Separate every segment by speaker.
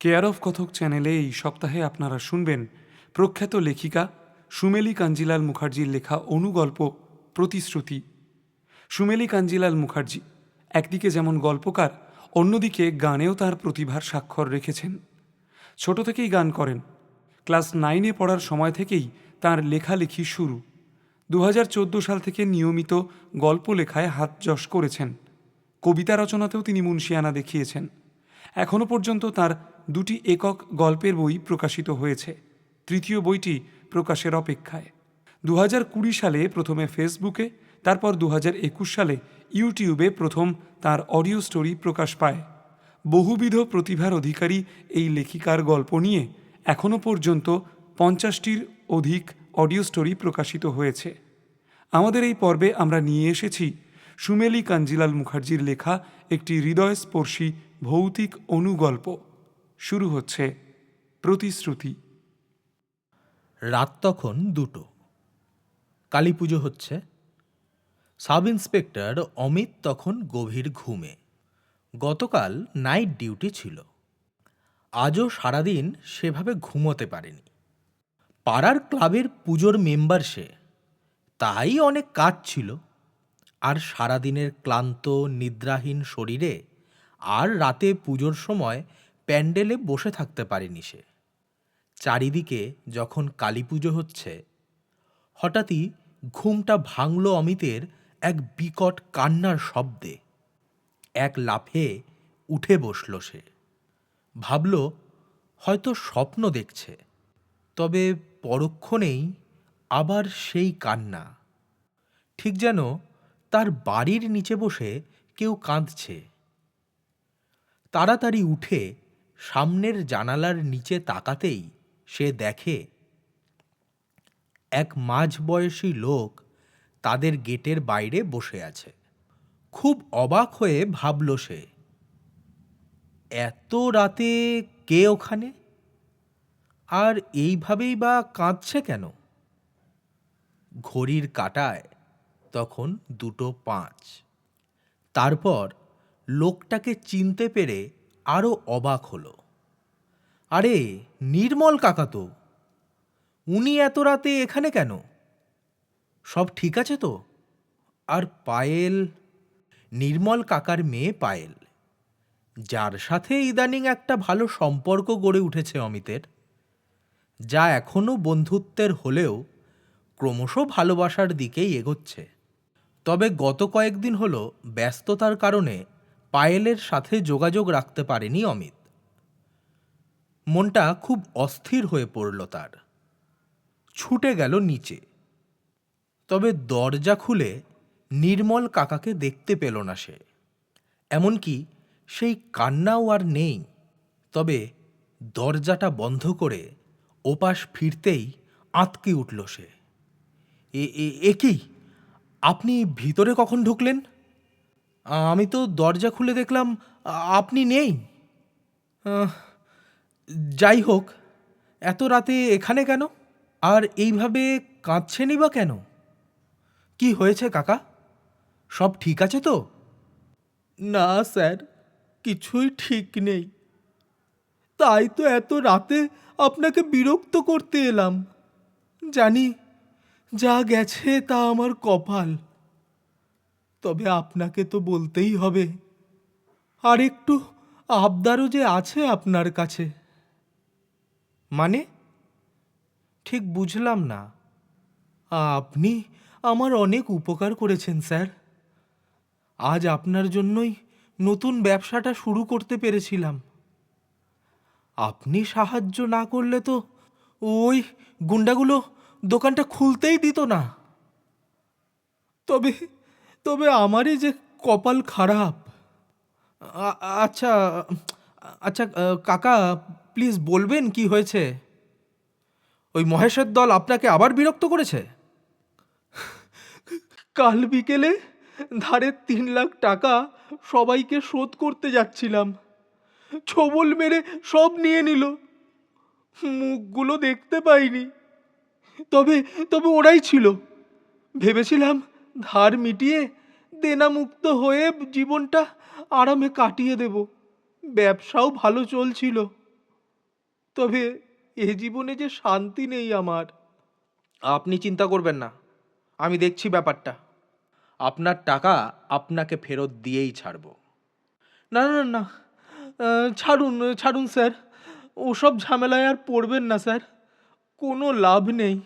Speaker 1: Care of কথক চ্যানেলে এই সপ্তাহে আপনারা শুনবেন প্রখ্যাত লেখিকা সুমেলি কাঞ্জিলাল মুখার্জির লেখা অনুগল্প প্রতিশ্রুতি। সুমেলি কাঞ্জিলাল মুখার্জি একদিকে যেমন গল্পকার, অন্যদিকে গানেও তার প্রতিভার স্বাক্ষর রেখেছেন। ছোট থেকেই গান করেন। ক্লাস নাইনে পড়ার সময় থেকেই তার লেখালেখি শুরু। দু হাজার চোদ্দ সাল থেকে নিয়মিত গল্প লেখায় হাত যশ করেছেন। কবিতা রচনাতেও তিনি মুন্সিয়ানা দেখিয়েছেন। এখনও পর্যন্ত তার দুটি একক গল্পের বই প্রকাশিত হয়েছে। তৃতীয় বইটি প্রকাশের অপেক্ষায়। দু কুড়ি সালে প্রথমে ফেসবুকে, তারপর দু একুশ সালে ইউটিউবে প্রথম তার অডিও স্টোরি প্রকাশ পায়। বহুবিধ প্রতিভার অধিকারী এই লেখিকার গল্প নিয়ে এখনও পর্যন্ত পঞ্চাশটির অধিক অডিও স্টোরি প্রকাশিত হয়েছে। আমাদের এই পর্বে আমরা নিয়ে এসেছি সুমেলি কাঞ্জিলাল মুখার্জির লেখা একটি হৃদয়স্পর্শী ভৌতিক অনুগল্প। শুরু হচ্ছে প্রতিশ্রুতি।
Speaker 2: রাত তখন দুটো। কালী পুজো হচ্ছে। সাব ইন্সপেক্টর অমিত তখন গভীর ঘুমে। গতকাল নাইট ডিউটি ছিল। আজও সারাদিন সেভাবে ঘুমোতে পারেনি। পাড়ার ক্লাবের পুজোর মেম্বার সে তাই অনেক কাজ ছিল। আর সারাদিনের ক্লান্ত, নিদ্রাহীন শরীরে আর রাতে পুজোর সময় প্যান্ডেলে বসে থাকতে পারেনি সে। চারিদিকে যখন কালী পুজো হচ্ছে, হঠাৎই ঘুমটা ভাঙল অমিতের এক বিকট কান্নার শব্দে। এক লাফে উঠে বসল সে। ভাবল, হয়তো স্বপ্ন দেখছে। তবে পরক্ষণেই আবার সেই কান্না। ঠিক যেন তার বাড়ির নিচে বসে কেউ কাঁদছে। তাড়াতাড়ি উঠে সামনের জানালার নিচে তাকাতেই সে দেখে এক মাঝবয়সী লোক তাদের গেটের বাইরে বসে আছে। খুব অবাক হয়ে ভাবল সে, এত রাতে কে ওখানে? আর এইভাবেই বা কাঁদছে কেন? ঘড়ির কাটায় তখন দুটো পাঁচ। তারপর লোকটাকে চিনতে পেরে আরও অবাক হলো। আরে, নির্মল কাকা তো। উনি এত রাতে এখানে কেন? সব ঠিক আছে তো? আর পায়েল? নির্মল কাকার মেয়ে পায়েল। যার সাথে ইদানিং একটা ভালো সম্পর্ক গড়ে উঠেছে অমিতের, যা এখনও বন্ধুত্বের হলেও ক্রমশ ভালোবাসার দিকেই এগোচ্ছে। তবে গত কয়েকদিন হলো ব্যস্ততার কারণে পায়েলের সাথে যোগাযোগ রাখতে পারেনি অমিত। মনটা খুব অস্থির হয়ে পড়ল তার। ছুটে গেল নিচে। তবে দরজা খুলে নির্মল কাকাকে দেখতে পেল না সে। এমনকি সেই কান্নাও আর নেই। তবে দরজাটা বন্ধ করে ওপাশ ফিরতেই আঁতকে উঠল সে। এ, এ- এ কি? আপনি ভিতরে কখন ঢুকলেন? আমি তো দরজা খুলে দেখলাম, আপনি নেই। যাই হোক, এত রাতে এখানে কেন? আর এইভাবে কাঁদছেনই বা কেন? কি হয়েছে কাকা? সব ঠিক আছে তো? না, স্যার, কিছুই ঠিক নেই। তাই তো এত রাতে আপনাকে বিরক্ত করতে এলাম। জানি যা গেছে তা আমার কপাল। তবে আপনাকে তো বলতেই হবে। আর একটু আবদারও যে আছে আপনার কাছে। মানে? ঠিক বুঝলাম না। আপনি আমার অনেক উপকার করেছেন স্যার। আজ আপনার জন্যই নতুন ব্যবসাটা শুরু করতে পেরেছিলাম। আপনি সাহায্য না করলে তো ওই গুন্ডাগুলো দোকানটা খুলতেই দিত না। তবে তবে আমারই যে কপাল খারাপ। আচ্ছা আচ্ছা কাকা, প্লিজ বলবেন কি হয়েছে? ওই মহেশের দল আপনাকে আবার বিরক্ত করেছে? কাল বিকেলে ধারের তিন লাখ টাকা সবাইকে শোধ করতে যাচ্ছিলাম। ছবল মেরে সব নিয়ে নিল। মুখগুলো দেখতে পাইনি। তবে তবে ওরাই ছিল। ভেবেছিলাম ধার মিটিয়ে দেনামুক্ত হয়ে জীবনটা আরামে কাটিয়ে দেব। ব্যবসাও ভালো চলছিল। তবে এ জীবনে যে শান্তি নেই আমার, আপনি চিন্তা করবেন না। আমি দেখছি ব্যাপারটা। আপনার টাকা আপনাকে ফেরত দিয়েই ছাড়ব। না না না ছাড়ুন ছাড়ুন স্যার। ওসব ঝামেলায় আর পড়বেন না স্যার। কোনো লাভ নেই।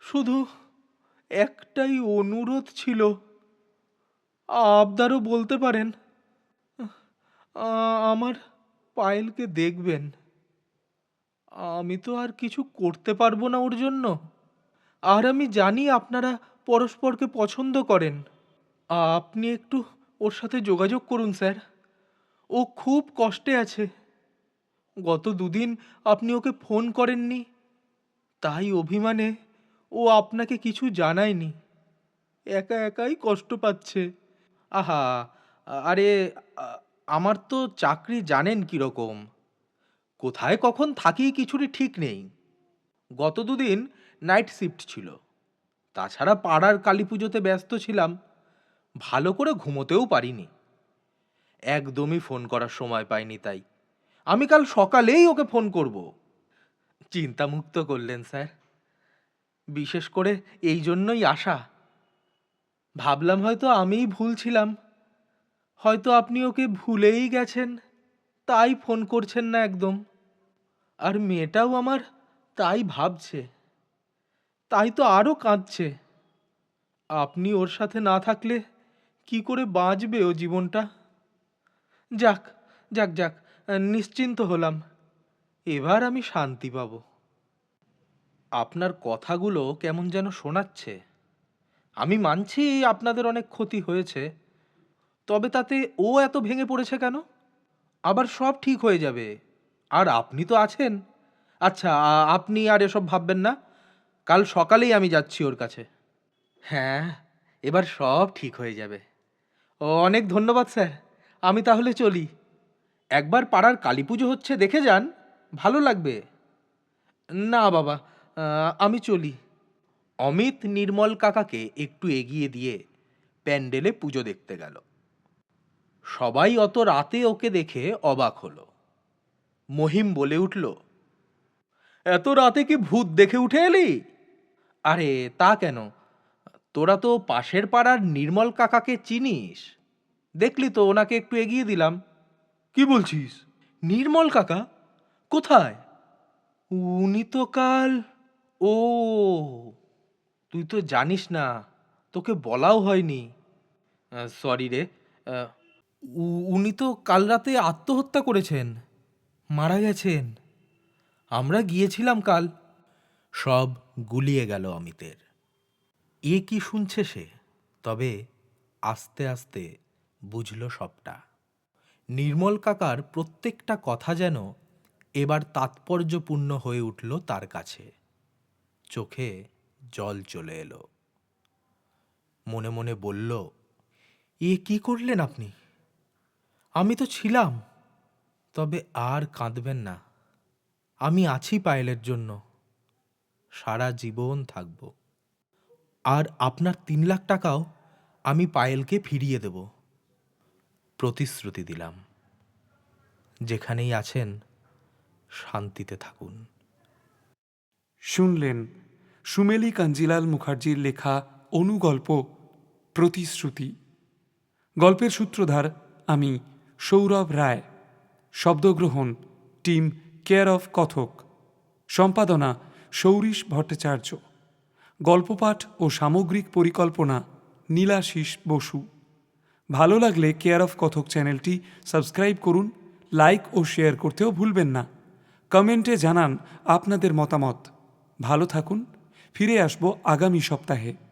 Speaker 2: শুধু একটাই অনুরোধ ছিল। আবদারও বলতে পারেন। আমার পায়েলকে দেখবেন। আমি তো আর কিছু করতে পারব না ওর জন্য। আর আমি জানি আপনারা পরস্পরকে পছন্দ করেন। আপনি একটু ওর সাথে যোগাযোগ করুন, স্যার। ও খুব কষ্টে আছে। গত দুদিন আপনি ওকে ফোন করেননি। তাই অভিমানে ও আপনাকে কিছু জানায়নি। একা একাই কষ্ট পাচ্ছে। আহা, আরে আমার তো চাকরি জানেন কীরকম। কোথায় কখন থাকি কিছুরই ঠিক নেই। গত দুদিন নাইট শিফট ছিল। তাছাড়া পাড়ার কালী পুজোতে ব্যস্ত ছিলাম। ভালো করে ঘুমোতেও পারিনি। একদমই ফোন করার সময় পাইনি তাই। আমি কাল সকালেই ওকে ফোন করব। চিন্তামুক্ত করলেন, স্যার। বিশেষ করে এই জন্যই আশা। ভাবলাম হয়তো আমিই ভুল ছিলাম। হয়তো আপনি ওকে ভুলেই গেছেন। তাই ফোন করছেন না একদম। আর মেয়েটাও আমার তাই ভাবছে। তাই তো আরও কাঁদছে। আপনি ওর সাথে না থাকলে কি করে বাঁচবে ও জীবনটা? যাক যাক যাক, নিশ্চিন্ত হলাম। এবার আমি শান্তি পাব। আপনার কথাগুলো কেমন যেন শোনাচ্ছে। আমি মানছি আপনাদের অনেক ক্ষতি হয়েছে, তবে তাতে ও এত ভেঙে পড়েছে কেন? আবার সব ঠিক হয়ে যাবে। আর আপনি তো আছেন। আচ্ছা আপনি আর এসব ভাববেন না। কাল সকালেই আমি যাচ্ছি ওর কাছে। হ্যাঁ এবার সব ঠিক হয়ে যাবে। ও, অনেক ধন্যবাদ স্যার। আমি তাহলে চলি। একবার পাড়ার কালী পুজো হচ্ছে দেখে যান, ভালো লাগবে। না বাবা আমি চলি। অমিত নির্মল কাকাকে একটু এগিয়ে দিয়ে প্যান্ডেলে পুজো দেখতে গেল। সবাই অত রাতে ওকে দেখে অবাক হলো। মহিম বলে উঠল এত রাতে কি ভূত দেখে উঠে এলি? আরে তা কেন? তোরা তো পাশের পাড়ার নির্মল কাকাকে চিনিস। দেখলি তো ওনাকে একটু এগিয়ে দিলাম। কি বলছিস? নির্মল কাকা? কোথায়? উনি তো কাল ও, তুই তো জানিস না, তোকে বলাও হয়নি। সরি রে উ- উনি তো কাল রাতে আত্মহত্যা করেছেন, মারা গেছেন। আমরা গিয়েছিলাম কাল। সব গুলিয়ে গেল অমিতের। এ কি শুনছে সে? তবে আস্তে আস্তে বুঝল সবটা। নির্মল কাকার প্রত্যেকটা কথা যেন এবার তাৎপর্যপূর্ণ হয়ে উঠল তার কাছে। চোখে জল চলে এলো। মনে মনে বলল, এ কি করলেন আপনি? আমি তো ছিলাম, তবে আর কাঁদবেন না। আমি আছি পায়েলের জন্য। সারা জীবন থাকব। আর আপনার তিন লাখ টাকাও আমি পায়েলকে ফিরিয়ে দেব। প্রতিশ্রুতি দিলাম। যেখানেই আছেন, শান্তিতে থাকুন।
Speaker 1: শুনলেন। সুমেলি কাঞ্জিলাল মুখার্জির লেখা অনুগল্প প্রতিশ্রুতি। গল্পের সূত্রধার আমি সৌরভ রায়। শব্দগ্রহণ টিম কেয়ার অফ কথক। সম্পাদনা সৌরিশ ভট্টাচার্য। গল্পপাঠ ও সামগ্রিক পরিকল্পনা নীলাশিস বসু। ভালো লাগলে কেয়ার অফ কথক চ্যানেলটি সাবস্ক্রাইব করুন, লাইক ও শেয়ার করতেও ভুলবেন না। কমেন্টে জানান আপনাদের মতামত। ভালো থাকুন। ফিরে আসব আগামী সপ্তাহে।